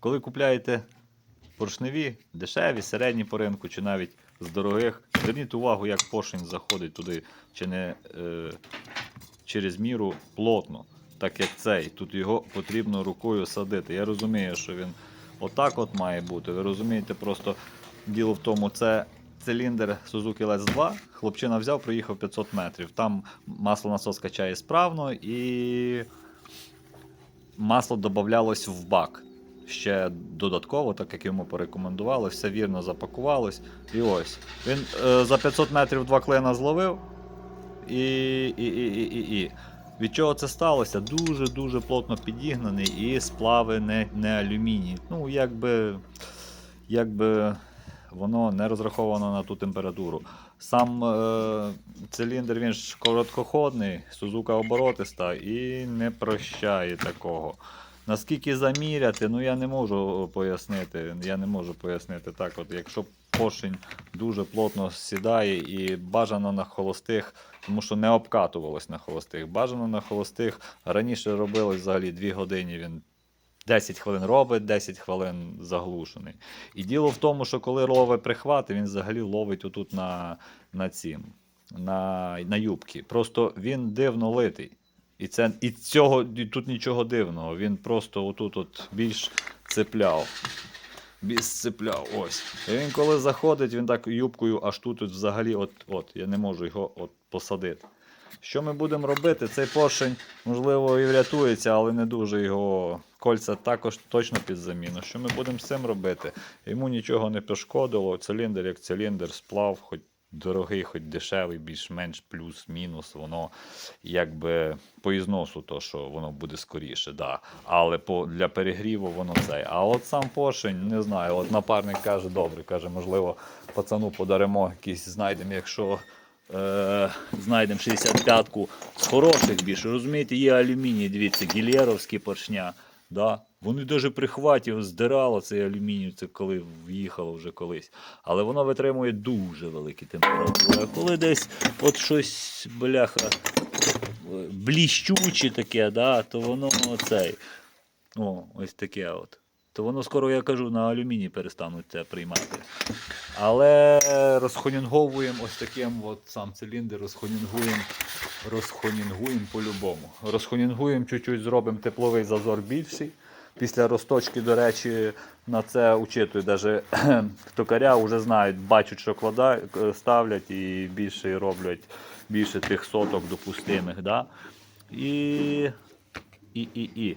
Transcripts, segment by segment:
коли купляєте поршневі, дешеві, середні по ринку, чи навіть з дорогих, зверніть увагу, як поршень заходить туди, чи не е, через міру плотно, так як цей. Тут його потрібно рукою садити. Я розумію, що він отак от має бути. Ви розумієте, просто діло в тому, це циліндр Suzuki LS 2. Хлопчина взяв, проїхав 500 метрів. Там масло насос качає справно і масло додавалось в бак. Ще додатково, так як йому порекомендували, все вірно запакувалось. І ось. Він е, за 500 метрів два клина зловив. І, і, і, і, і, і. Від чого це сталося? Дуже-дуже плотно підігнаний і сплави не, не алюміній. Ну, якби, якби воно не розраховано на ту температуру. Сам е, циліндр він ж короткоходний, Сузука оборотиста і не прощає такого. Наскільки заміряти, ну я не можу пояснити. Я не можу пояснити так. От якщо поршень дуже плотно сідає і бажано на холостих, тому що не обкатувалось на холостих. Бажано на холостих раніше робилось взагалі 2 години. Він 10 хвилин робить, 10 хвилин заглушений. І діло в тому, що коли ловить прихвати, він взагалі ловить отут на, на цім, на, на юбки. Просто він дивно литий. І, це, і цього і тут нічого дивного. Він просто отут от більш цепляв. Більш цепляв. Ось. І він коли заходить, він так юбкою аж тут от взагалі от, от, я не можу його от посадити. Що ми будемо робити? Цей поршень, можливо, і врятується, але не дуже його кольця також точно під заміну. Що ми будемо з цим робити? Йому нічого не пошкодило. Циліндр як циліндр, сплав, хоч дорогий, хоч дешевий, більш-менш плюс-мінус, воно якби по ізносу, то що воно буде скоріше. Да. Але по, для перегріву воно цей. А от сам поршень, не знаю, от напарник каже, добре, каже, можливо, пацану подаримо якийсь, знайдемо, якщо е, знайдемо 65-ку з хороших більше. Розумієте, є алюміній, дивіться, гілєровські поршня. Да? Вони навіть прихваті, здирало цей алюміній, це коли в'їхало вже колись. Але воно витримує дуже великі температури. А коли десь от щось, бляха, бліщуче таке, да, то воно цей. О, ось таке от. То воно скоро, я кажу, на алюміній перестануть це приймати. Але розхонінговуємо ось таким от сам циліндр, розхонінгуємо, розхонінгуємо по-любому. Розхонінгуємо чуть-чуть, зробимо тепловий зазор більший. Після розточки, до речі, на це учитують. Навіть токаря вже знають, бачать, що клада, ставлять і більше роблять більше тих соток допустимих. Да? І, і, і, і.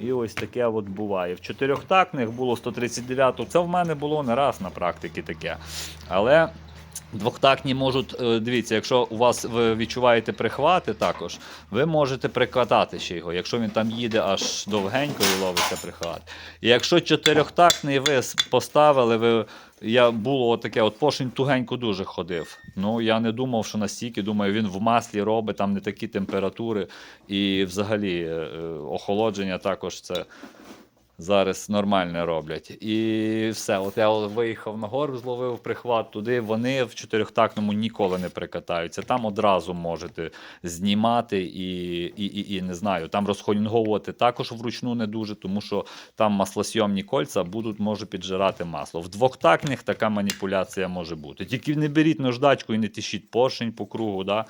І ось таке от буває. В чотирьохтактних було 139 Це в мене було не раз на практиці таке. Але двохтактні можуть, е, дивіться, якщо у вас ви відчуваєте прихвати також, ви можете прикатати ще його, якщо він там їде аж довгенько і ловиться прихват. І якщо чотирьохтактний ви поставили, ви. Я було таке, от поршень тугенько дуже ходив. Ну я не думав, що настільки. Думаю, він в маслі робить, там не такі температури. І взагалі е, е, охолодження також це зараз нормально роблять. І все. От я виїхав на гору, зловив прихват туди. Вони в чотирьохтактному ніколи не прикатаються. Там одразу можете знімати і, і, і, і не знаю, там розхонінговувати також вручну не дуже, тому що там маслосйомні кольця будуть може піджирати масло. В двохтактних така маніпуляція може бути. Тільки не беріть наждачку і не тишіть поршень по кругу. Да?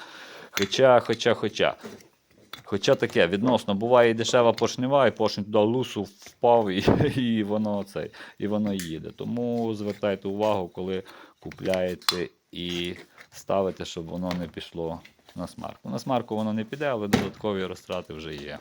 Хоча, хоча, хоча. Хоча таке, відносно, буває і дешева поршнева, і поршень туди лусу впав, і, і, воно це, і воно їде. Тому звертайте увагу, коли купляєте і ставите, щоб воно не пішло на смарку. На смарку воно не піде, але додаткові розтрати вже є.